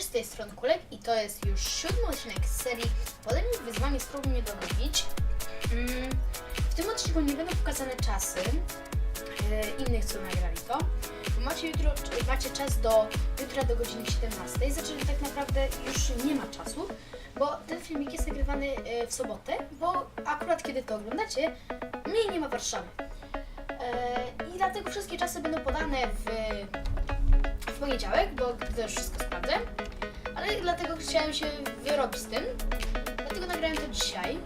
z tej strony Kulek i to jest już siódmy odcinek z serii Podejmij wyzwanie spróbuj mnie dogonić. Mm, w tym odcinku nie będą pokazane czasy e, innych, co nagrali to. Macie, jutro, macie czas do jutra do godziny 17, znaczy tak naprawdę już nie ma czasu, bo ten filmik jest nagrywany e, w sobotę, bo akurat kiedy to oglądacie, mnie nie ma Warszawy. E, I dlatego wszystkie czasy będą podane w, w poniedziałek, bo to już wszystko sprawdzę. Ale dlatego chciałem się wyrobić z tym. Dlatego nagrałem to dzisiaj.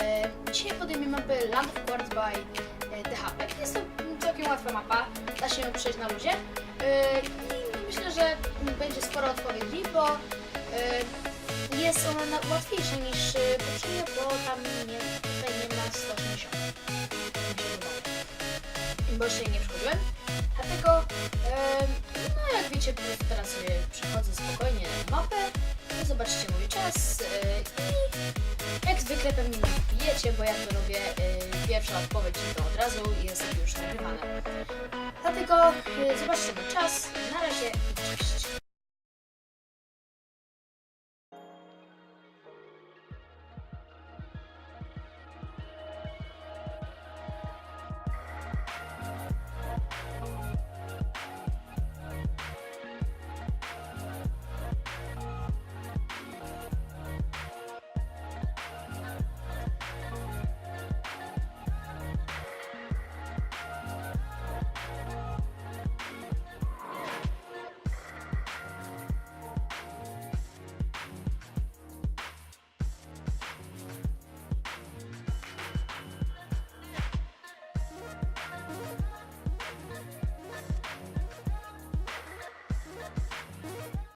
E, dzisiaj podejmę mapę Land of Quartz by The. Jest to całkiem łatwa mapa, da się ją przejść na luzie. E, I myślę, że będzie sporo odpowiedzi, bo e, jest ona na, łatwiejsza niż e, poprzednio, bo tam nie, bo jeszcze jej nie przechodziłem. Dlatego, no jak wiecie, teraz sobie przechodzę spokojnie mapę. Wy zobaczycie mój czas e, i jak zwykle pewnie nie wbijecie, bo ja to robię e, pierwsza odpowiedź to od razu jest już nagrywane. Dlatego e, zobaczcie mój czas. Na razie, cześć.